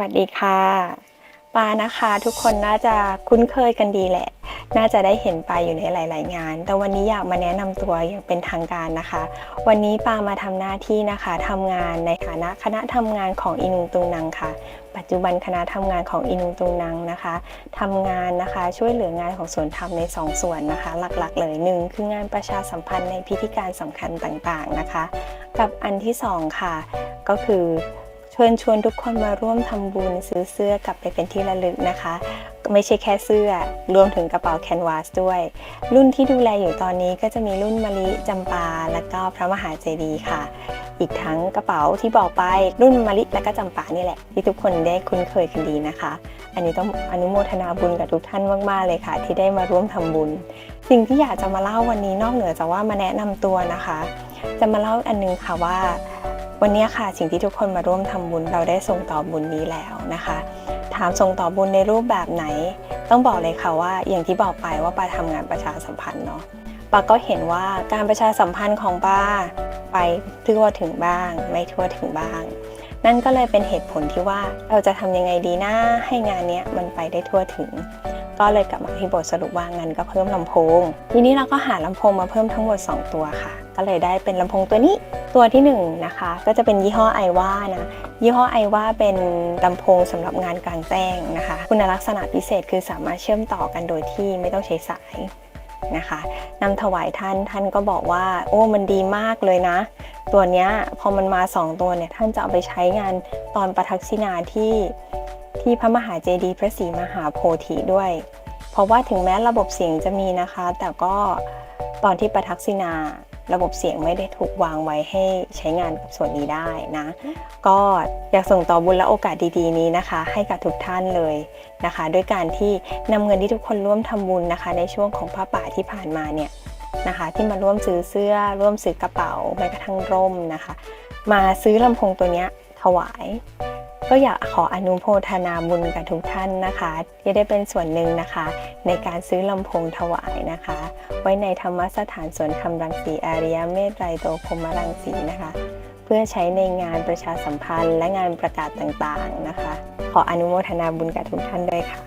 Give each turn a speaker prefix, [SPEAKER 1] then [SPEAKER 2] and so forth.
[SPEAKER 1] วัสดีค่ะปานะคะทุกคนน่าจะคุ้นเคยกันดีแหละ น่าจะได้เห็นปาอยู่ในหลาย ๆ งาน แต่วันนี้อยากมาแนะนำตัวอย่างเป็นทางการนะคะ วันนี้ปามาทำหน้าที่นะคะทำงานในฐานะคณะทำงานของอินุงตุงนังค่ะ ปัจจุบันคณะทำงานของอินุงตุงนังนะคะทำงานนะคะช่วยเหลืองานของสวนธรรมในสองส่วนนะคะ หลัก ๆ เลยหนึ่งคืองานประชาสัมพันธ์ในพิธีการสำคัญต่าง ๆ นะคะ กับอันที่สองค่ะ ก็คือ เชิญชวนทุกคนมาร่วมทำบุญซื้อเสื้อกลับไปเป็นที่ระลึกนะคะ ไม่ใช่แค่เสื้อ รวมถึงกระเป๋าแคนวาสด้วย รุ่นที่ดูแลอยู่ตอนนี้ก็จะมีรุ่นมะลิจำปา และก็พระมหาเจดีย์ค่ะ อีกทั้งกระเป๋าที่บอกไปรุ่นมะลิและก็จำปานี่แหละ ที่ทุกคนได้คุ้นเคยกันดีนะคะ อันนี้ต้องอนุโมทนาบุญกับทุกท่านมากๆเลยค่ะ ที่ได้มาร่วมทำบุญ สิ่งที่อยากจะมาเล่าวันนี้นอกเหนือจากว่ามาแนะนำตัวนะคะ จะมาเล่าอันนึงค่ะว่า วันนี้ค่ะสิ่งที่ทุกคนมาร่วมทำบุญเราได้ส่งต่อบุญนี้แล้วนะคะ ถามส่งต่อบุญในรูปแบบไหน ต้องบอกเลยค่ะว่าอย่างที่บอกไปว่าปาทำงานประชาสัมพันธ์เนาะปาก็เห็นว่าการประชาสัมพันธ์ของป้าไปทั่วถึงบ้าง ไม่ทั่วถึงบ้าง นั่นก็เลยเป็นเหตุผลที่ว่าเราจะทำยังไงดีนะให้งานนี้มันไปได้ทั่วถึง ก็เลยกลับมาที่บทสรุปว่างั้นก็เพิ่มลำโพง ทีนี้เราก็หาลำโพงมาเพิ่มทั้งหมด 2 ตัวค่ะ ก็เลยได้เป็นลำโพงตัวนี้ตัวที่1นงนะคะ ก็จะเป็นยี่ห้อไอว่านะยี่ห้อไอว่าเป็นลำโพงสำหรับงานกลางแจ้งนะคะ คุณลักษณะพิเศษคือสามารถเชื่อมต่อกันโดยที่ไม่ต้องใช้สายนะคะนำถวายท่านท่านก็บอกว่า โอ้มันดีมากเลยนะ ตัวเนี้ยพอมันมา 2 ตัวเนี่ยท่านจะเอาไปใช้งานตอนประทักษิณาที่ ที่พระมหาเจดีย์พระศรีมหาโพธิด้วย เพราะว่าถึงแม้ระบบเสียงจะมีนะคะ แต่ก็ตอนที่ประทักษิณาระบบเสียงไม่ได้ถูกวางไว้ให้ใช้งานกับส่วนนี้ได้นะ ก็อยากส่งต่อบุญและโอกาสดีๆนี้นะคะ ให้กับทุกท่านเลยนะคะ ด้วยการที่นำเงินที่ทุกคนร่วมทำบุญนะคะ ในช่วงของผ้าป่าที่ผ่านมาเนี่ยนะคะ ที่มาร่วมซื้อเสื้อร่วมซื้อกระเป๋าแม้กระทั่งร่มนะคะ มาซื้อลำโพงตัวเนี้ยถวาย ก็อยากขออนุโมทนาบุญกับทุกท่านนะคะที่ได้เป็นส่วนหนึ่งนะคะ ในการซื้อลำโพงถวายนะคะ ไว้ในธรรมสถานสวนคำรังสีอาริยเมตไตรโตพมรังสีนะคะ เพื่อใช้ในงานประชาสัมพันธ์ และงานประกาศต่างๆนะคะ ขออนุโมทนาบุญกับทุกท่านด้วยค่ะ